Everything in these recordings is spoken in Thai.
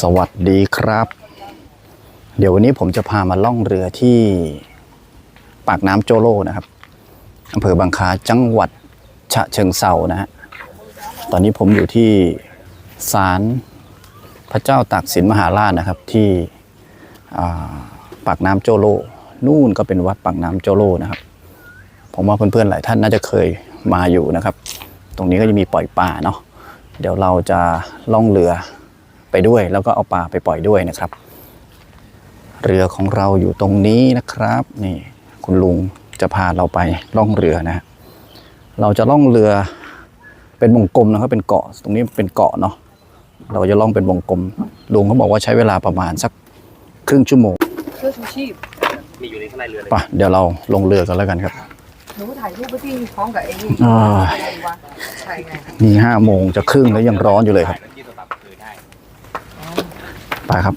สวัสดีครับ เดี๋ยววันนี้ผมจะพามาล่องเรือที่ปากน้ำโจโลนะครับอำเภอบางคาจังหวัดฉะเชิงเซานะฮะตอนนี้ผมอยู่ที่ศาลพระเจ้าตากสินมหาราชนะครับที่ปากน้ำโจโลนู่นก็เป็นวัดปากน้ำโจโลนะครับ ผมว่าเพื่อนๆหลายท่านน่าจะเคยมาอยู่นะครับ ตรงนี้ก็จะมีปล่อยปลาเนาะเดี๋ยวเราจะล่องเรือ ไปด้วย แล้วก็เอาปลาไปปล่อยด้วยนะครับ เรือของเราอยู่ตรงนี้นะครับ นี่คุณลุงจะพาเราไปล่องเรือนะฮะเราจะล่องเรือเป็นวงกลมนะครับ เป็นเกาะ ตรงนี้เป็นเกาะเนาะ เราจะล่องเป็นวงกลม ลุงเขาบอกว่าใช้เวลาประมาณสักครึ่งชั่วโมงเสื้อชูชีพมีอยู่ในข้างในเรือเลยไปะเดี๋ยวเราลงเรือกันแล้วกันครับ หนูถ่ายรูปไปที่พร้อมกับไอ้นี่อ่า อะไรวะใช่ไง นี่ห้าโมงจะครึ่งแล้วยังร้อนอยู่เลยครับ ไปครับ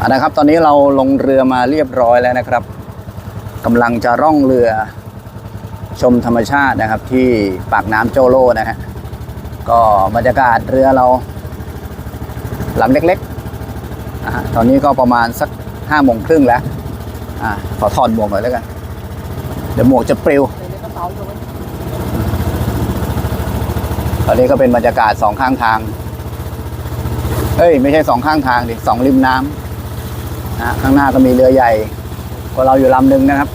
อะนะครับ ตอนนี้เราลงเรือมาเรียบร้อยแล้วนะครับกำลังจะร่องเรือชมธรรมชาตินะครับ ที่ปากน้ำโจโลนะฮะก็บรรยากาศเรือเราลำเล็กๆนะฮะตอนนี้ก็ประมาณสักห้าโมงครึ่งแล้วอะขอถอดหมวกหน่อยแล้วกัน เดี๋ยวหมวกจะปลิว ในกระเป๋าอยู่ไว้ ตอนนี้ก็เป็นบรรยากาศสองข้างทาง เอ้ย ไม่ใช่สองข้างทางดิสองริมน้ำนะข้างหน้าก็มีเรือใหญ่กว่าเราอยู่ลำหนึ่งนะครับ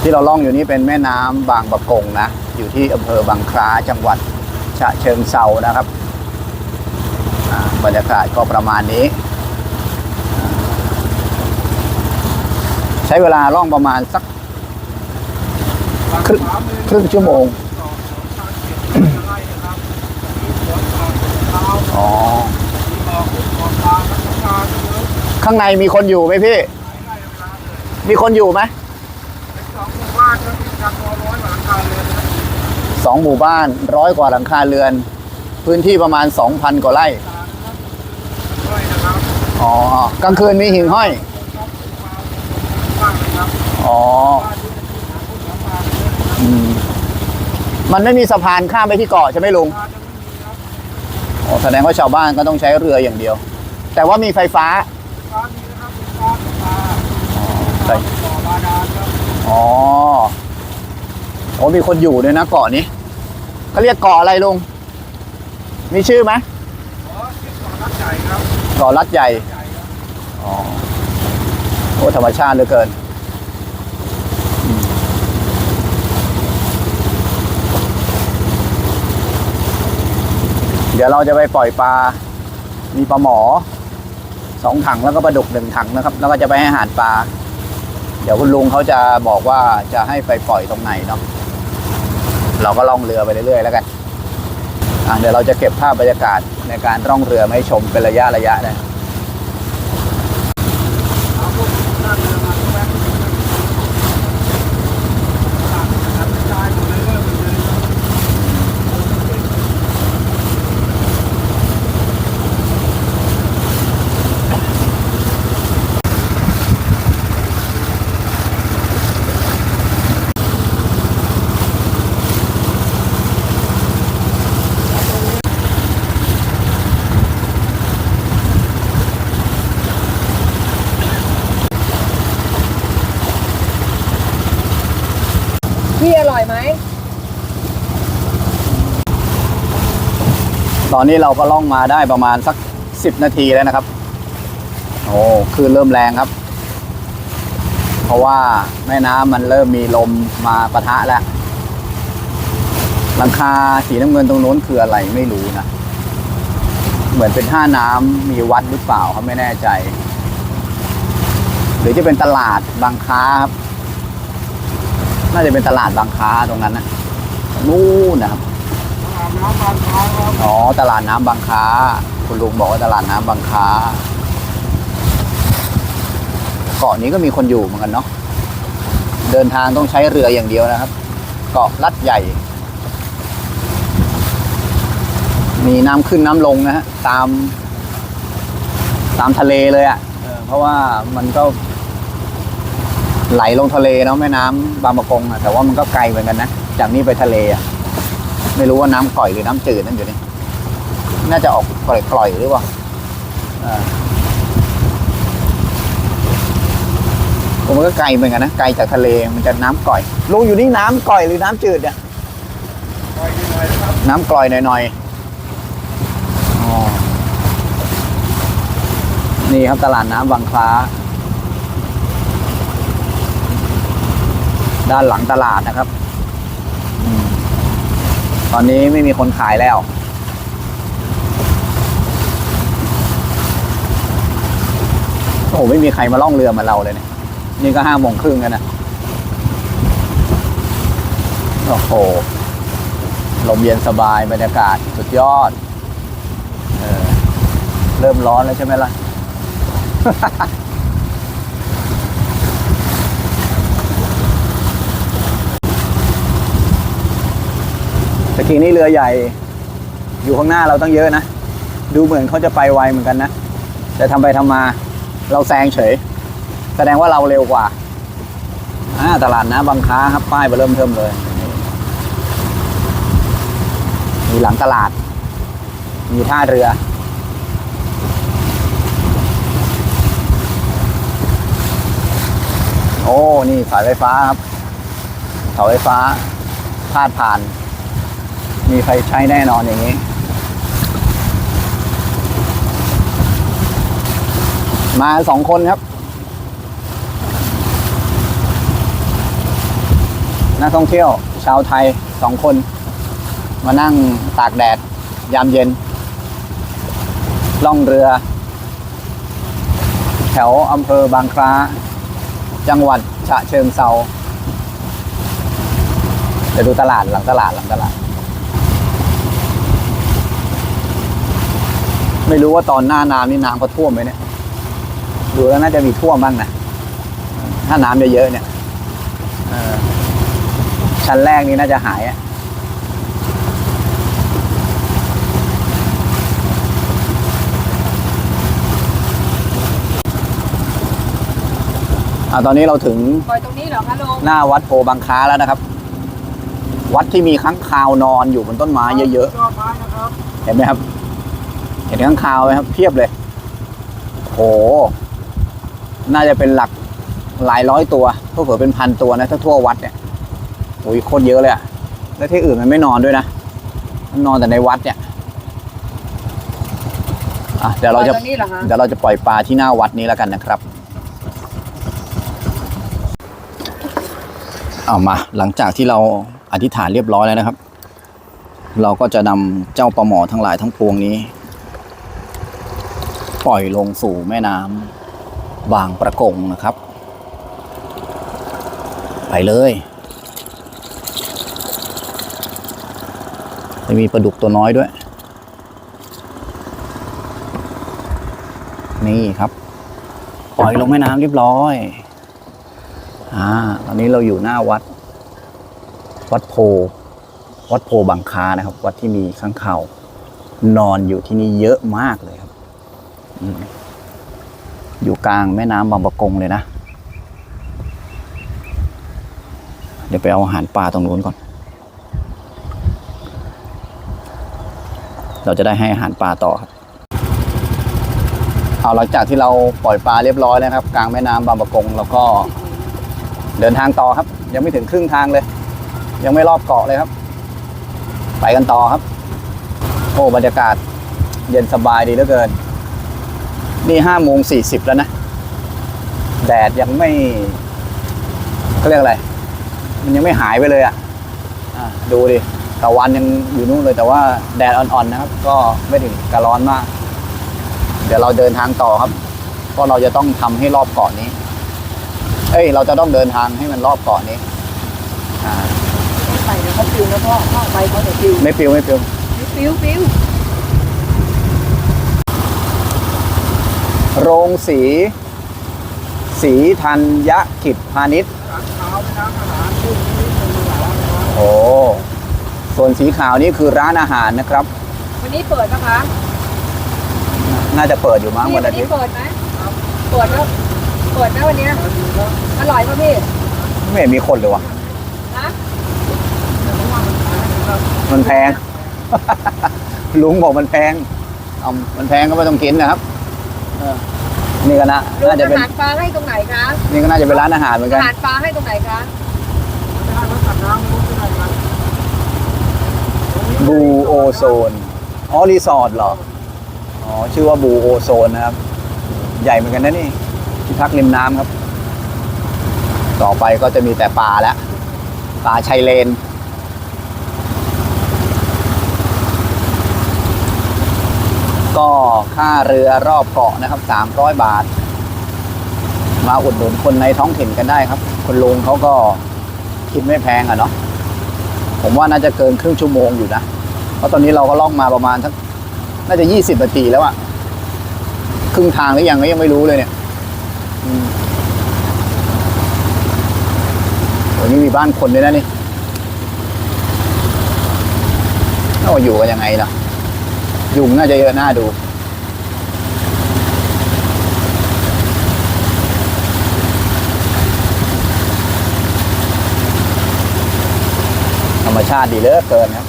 ที่เราล่องอยู่นี้เป็นแม่น้ำบางปะกงนะ อยู่ที่อำเภอบางคล้าจังหวัดฉะเชิงเซานะครับบรรยากาศก็ประมาณนี้ ใช้เวลาล่องประมาณสัก รึ่งครึ่งชั่วโมงอ๋อข้างในมีคนอยู่ไหมพี่ มีคนอยู่ไหมสองหมู่บ้านร้อยกว่าหลังคาเรือน พื้นที่ประมาณ2,000กว่าไร่อ๋อกลางคืนมีหิ่งห้อย อ๋อม มันไม่มีสะพานข้ามไปที่เกาะใช่ไหมลุงอ๋อแสดงว่าชาวบ้านก็ต้องใช้เรืออย่างเดียว แต่ว่ามีไฟฟ้าใช่อ๋อโอ้มีคนอยู่ด้วยนะเกาะนี้เขาเรียกเกาะอะไรลุง มีชื่อไหมเกาะลัดใหญ่ อ๋อ โอ้ธรรมชาติเหลือเกิน ดี๋ยวเราจะไปปล่อยปลา มีปลาหมอสองถังแล้วก็ปลาดุกหนึ่งถังนะครับ แล้วก็จะไปให้อาหารปลา เดี๋ยวคุณลุงเขาจะบอกว่าจะให้ไปปล่อยตรงไหนเนาะเราก็ล่องเรือไปเรื่อยๆแล้วกันเดี๋ยวเราจะเก็บภาพบรรยากาศในการร่องเรือมาให้ชมเป็นระยะระยะนะ พี่ อยไหมตอนนี้เราก็ล่องมาได้ประมาณสักสิบนาทีแล้วนะครับ โอ้คลื่นเริ่มแรงครับ เพราะว่าแม่น้ำมันเริ่มมีลมมาปะทะแล้วหลังคาสีน้ำเงินตรงโน้นคืออะไรไม่รู้นะ เหมือนเป็นท่าน้ำมีวัดหรือเปล่าครับไม่แน่ใจ หรือจะเป็นตลาดบางค้าครับ น่าจะเป็นตลาดบางค้าตรงนั้นนะนู่นนะครับอ๋อตลาดน้ำบางค้า คุณลุงบอกว่าตลาดน้ำบางค้าเกาะนี้ก็มีคนอยู่เหมือนกันเนาะเดินทางต้องใช้เรืออย่างเดียวนะครับ เกาะลัดใหญ่ มีน้ำขึ้นน้ำลงนะฮะตาม ตามทะเลเลยอะ่ะเออเพราะว่ามันก็ ไหลลงทะเลเนาะแม่น้ำบางประกงอะแต่ว่ามันก็ไกลเหมือนกันนะจากนี้ไปทะเลอะไม่รู้ว่าน้ำก่อยหรือน้ำจืดนั่นอยู่นี่น่าจะออกกร่อยๆหรือเปล่าอ่าผมว่าก็ไกลเหมือนกันนะไกลจากทะเลมันจะน้ำก่อยลุงอยู่นี่น้ำก่อยหรือน้ำจืดเนี่ยน้ำกร่อยหน่อยๆอ๋อนี่ครับตลาดน้ำบางคล้า ด้านหลังตลาดนะครับอตอนนี้ไม่มีคนขายแล้ว โอ้โหไม่มีใครมาล่องเรือมาเราเลยเนี่ย นี่ก็ห้าโมงครึ่งแล้วนะ โอ้โห ลมเย็นสบายบรรยากาศสุดยอดเออเริ่มร้อนแล้วใช่ไหมล่ะ ตะกี้นี่เรือใหญ่ อยู่ข้างหน้าเราตั้งเยอะนะ ดูเหมือนเขาจะไปไวเหมือนกันนะ แต่ทำไปทำมา เราแซงเฉย แสดงว่าเราเร็วกว่าอตลาดน้ำบางค้าครับ ป้ายมาเริ่มเทิมเลย มีหลังตลาด มีท่าเรือโอ้ นี่สายไฟฟ้าครับเสาไฟฟ้า พาดผ่าน มีไฟใช้แน่นอนอย่างนี้ มาสองคนครับ นักท่องเที่ยว ชาวไทยสองคน มานั่งตากแดด ยามเย็น ล่องเรือ แถวอำเภอบางคล้า จังหวัดฉะเชิงเซาเดี๋ยวดูตลาดหลังตลาดหลังตลาด ไม่รู้ว่าตอนหน้าน้ำนี่น้ำเขาท่วมไหมเนี่ย ดูแล้วน่าจะมีท่วมบ้างนะ ถ้าน้ำเยอะๆเนี่ยเออชั้นแรกนี้น่าจะหายอะอ่าตอนนี้เราถึงปล่อยตรงนี้เหรอคะลุงหน้าวัดโพบางค้าแล้วนะครับ วัดที่มีค้างคาวนอนอยู่บนต้นไม้เยอะยอดไม้นะครับๆเห็นไหมครับ เห็นค้างคาวไหมครับเพียบเลย โห น่าจะเป็นหลักหลายร้อยตัวเพื่อเผื่อเป็นพันตัวนะถ้าทั่ววัดเนี่ยโอ้ยโคตรเยอะเลยอะแล้วที่อื่นมันไม่นอนด้วยนะมันนอนแต่ในวัดเนี่ยอะเดี๋ยวเราจะปล่อยตรงนี้เหรอคะ เดี๋ยวเราจะปล่อยปลาที่หน้าวัดนี้แล้วกันนะครับ เอามาหลังจากที่เราอธิษฐานเรียบร้อยแล้วนะครับ เราก็จะนำเจ้าปลาหมอทั้งหลายทั้งปวงนี้ ปล่อยลงสู่แม่น้ำบางประกงนะครับ ไปเลย จะมีปลาดุกตัวน้อยด้วย นี่ครับ ปล่อยลงแม่น้ำเรียบร้อยอ่าตอนนี้เราอยู่หน้าวัด วัดโพ วัดโพบางคานะครับ วัดที่มีข้างเขานอนอยู่ที่นี่เยอะมากเลย อยู่กลางแม่น้ำบางประกงเลยนะ เดี๋ยวไปเอาอาหารปลาตรงนู้นก่อน เราจะได้ให้อาหารปลาต่อครับ เอาหลังจากที่เราปล่อยปลาเรียบร้อยแล้วนะครับ กลางแม่น้ำบางประกงแล้วก็เดินทางต่อครับ ยังไม่ถึงครึ่งทางเลย ยังไม่รอบเกาะเลยครับ ไปกันต่อครับ โอ้บรรยากาศเย็นสบายดีเหลือเกิน นี่ห้าโมงสี่สิบแล้วนะ แดดยังไม่เขาเรียกอะไร มันยังไม่หายไปเลยอะ่ะอะดูดิตะวันยังอยู่นู่นเลยแต่ว่าแดดอ่อนๆนะครับ ก็ไม่ถึงกับร้อนมาก เดี๋ยวเราเดินทางต่อครับ เพราะเราจะต้องทำให้รอบเกาะนี้ เอ้ย เราจะต้องเดินทางให้มันรอบเกาะนี้อ่าไปเดี๋ยวเขาปิวนะพ่อพ่อไปเขาเดี๋ยวปิวไม่ปิวไม่ปิวปิวปิว โรงสี สีธัญกิจพาณิชย์โอ้ส่วนสีขาวนี่คือร้านอาหารนะครับ วันนี้เปิดนะคะ น่าจะเปิดอยู่มั้งพี่วันวัอานทินี้ตย์เปิดไหมเปิดแล้วเปิดนะวันเนี้ยอร่อยป่ะพี่ไม่เห็นมีคนเลยวะฮะอมันแพง ลุงบอกมันแพงเอามันแพงก็ไม่ต้องกินนะครับเออ นี่ก็นะลุงน่าจะอาเป็นหารปลาให้ตรงไหนคะนี่ก็น่าจะเป็นร้านอาหารเหมือนกัอาน หารปลาให้ตรงไหนคะบูโอโซน อ๋อ รีสอร์ทเหรอ อ๋อ ชื่อว่าบูโอโซนนะครับ ใหญ่เหมือนกันนะนี่ ที่พักริมน้ำครับ ต่อไปก็จะมีแต่ปลาแล้วปลาชายเลน ก็ ค่าเรือรอบเกาะนะครับ 300 บาท มาอุดหนุนคนในท้องถิ่นกันได้ครับ คุณลุงเขาก็คิดไม่แพงอะเนาะผมว่าน่าจะเกินครึ่งชั่วโมงอยู่นะ เพราะตอนนี้เราก็ล่องมาประมาณสักน่าจะยี่สิบนาทีแล้วอะครึ่งทางหรือยังก็ยังไม่รู้เลยเนี่ยอืมโอ้นี่มีบ้านคนด้วยนะนี่เราอยู่กันยังไงล่ะ ยุงน่าจะเยอะหน้าดู รรมชาติดีเหลือเกินครับ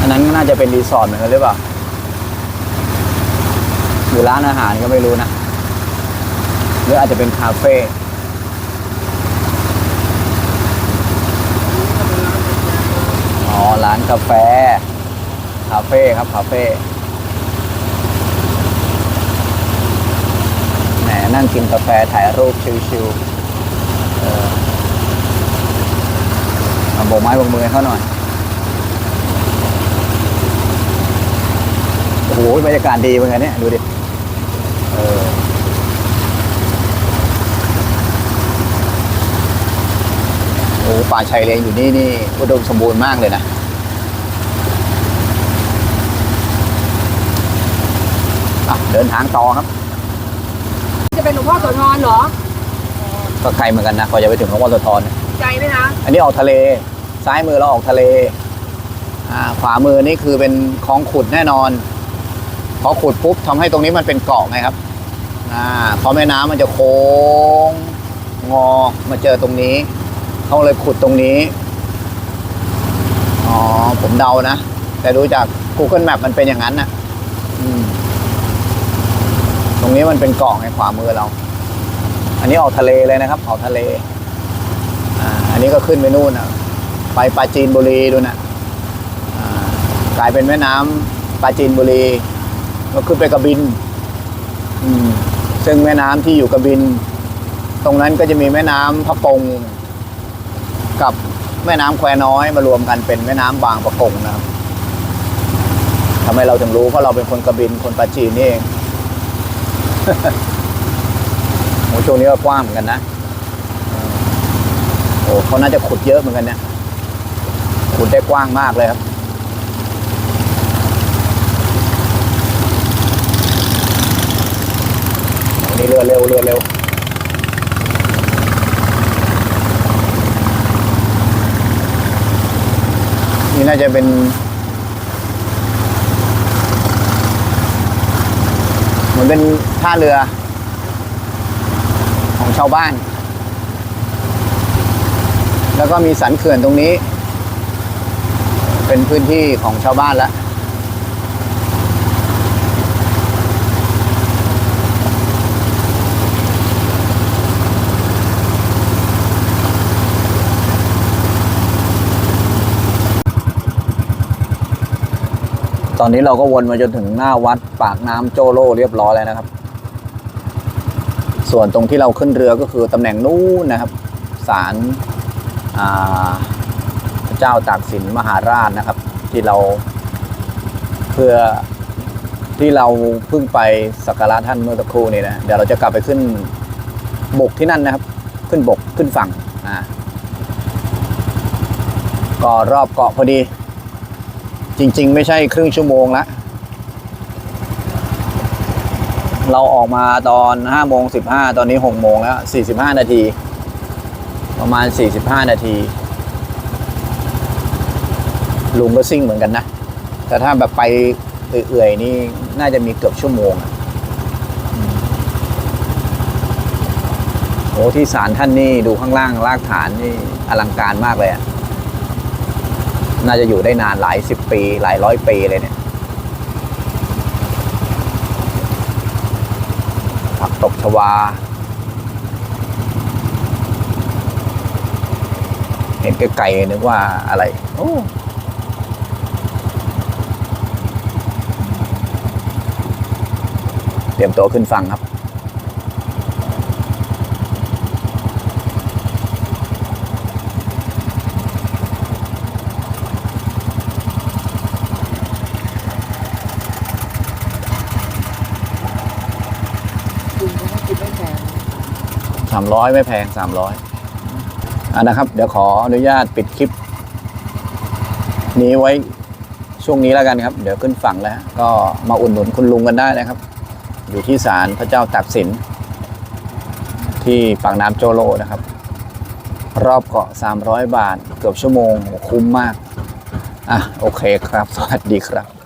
อันนั้นก็น่าจะเป็นรีสอร์ทเหมือนกันหรือเปล่าหรือร้านอาหารก็ไม่รู้นะ หรืออาจจะเป็นคาเฟ่อ๋อ ร้านกาแฟ คาเฟ่ครับ คาเฟ่ แหม นั่งกินกาแฟถ่ายรูปชิวๆเอาโบกไม้บกมือเขาหน่อย โอ้โหบรรยากาศดีเหมือนกันเนี่ยดูดิเออโอ้ป่าชายเลนอยู่นี่นี่อุดมสมบูรณ์มากเลยนะเดินทางต่อครับ จะเป็นหลวงพ่อโสธรเหรอ ก็ไกลเหมือนกันนะกว่าจะไปถึงหลวงพ่อโสธรเนี่ยใจไหมคะ อันนี้ออกทะเล ซ้ายมือเราออกทะเลอ่าขวามือนี่คือเป็นคลองขุดแน่นอน พอขุดปุ๊บทำให้ตรงนี้มันเป็นเกาะไงครับอ่าพอแม่น้ำมันจะโค้งงอมาเจอตรงนี้ เขาเลยขุดตรงนี้ อ๋อ ผมเดานะ แต่ดูจาก Google Map มันเป็นอย่างนั้นนะอืม ตรงนี้มันเป็นเกาะไงขวามือเรา อันนี้ออกทะเลเลยนะครับออกทะเล อ่า อันนี้ก็ขึ้นไปนู่นนะไปปราจีนบุรีดูนะอ่ากลายเป็นแม่น้ำปราจีนบุรีก็ขึ้นไปกระบิน อืม ซึ่งแม่น้ำที่อยู่กระบิน ตรงนั้นก็จะมีแม่น้ำพะปงกับแม่น้ำแควน้อยมารวมกันเป็นแม่น้ำบางประกงนะครับทำไมเราถึงรู้เพราะเราเป็นคนกระบินคนปราจีนนี่เอง โอ้ช่วงนี้ก็กว้างเหมือนกันนะโอ้เขาน่าจะขุดเยอะเหมือนกันเนี่ยขุดได้กว้างมากเลยครับนนี้เรือเร็วเรือเร็วนี่น่าจะเป็น เห มือนเป็นท่าเรือ ของชาวบ้าน แล้วก็มีสันเขื่อนตรงนี้ เป็นพื้นที่ของชาวบ้านแล้ว ตอนนี้เราก็วนมาจนถึงหน้าวัดปากน้ำโจโลเรียบร้อยแล้วนะครับ ส่วนตรงที่เราขึ้นเรือก็คือตำแหน่งนู้นนะครับศาลพระเจ้าตากสินมหาราชนะครับ ที่เราเพื่อที่เราเพิ่งไปสักการะท่านเมื่อสักครู่นี้นะเดี๋ยวเราจะกลับไปขึ้นบกที่นั่นนะครับ ขึ้นบกขึ้นฝั่งอ่าก็รอบเกาะพอดี จริง ๆ ไม่ใช่ครึ่งชั่วโมงละเราออกมาตอน5โมง15 ตอนนี้6โมงแล้ว 45 นาที ประมาณ 45 นาที ลุงก็ซิ่งเหมือนกันนะ แต่ถ้าแบบไปเอื่อยๆ นี่น่าจะมีเกือบชั่วโมงโอ้ที่ศาลท่านนี่ดูข้างล่างรากฐานนี่อลังการมากเลยอะ น่าจะอยู่ได้นานหลายสิบปี หลายร้อยปีเลยเนี่ยผักตบชวา เห็นไกลๆนึกว่าอะไรโอ้เตรียมตัวขึ้นฟังครับ 300 ไม่แพง 300อะนะครับ เดี๋ยวขออนุญาตปิดคลิป นี้ไว้ช่วงนี้แล้วกันครับ เดี๋ยวขึ้นฝั่งแล้ว ก็มาอุดหนุนคุณลุงกันได้นะครับ อยู่ที่ศาลพระเจ้าตากสิน ที่ปากน้ำโจโลนะครับ รอบเกาะ 300 บาท เกือบชั่วโมง คุ้มมาก อะ โอเคครับ สวัสดีครับ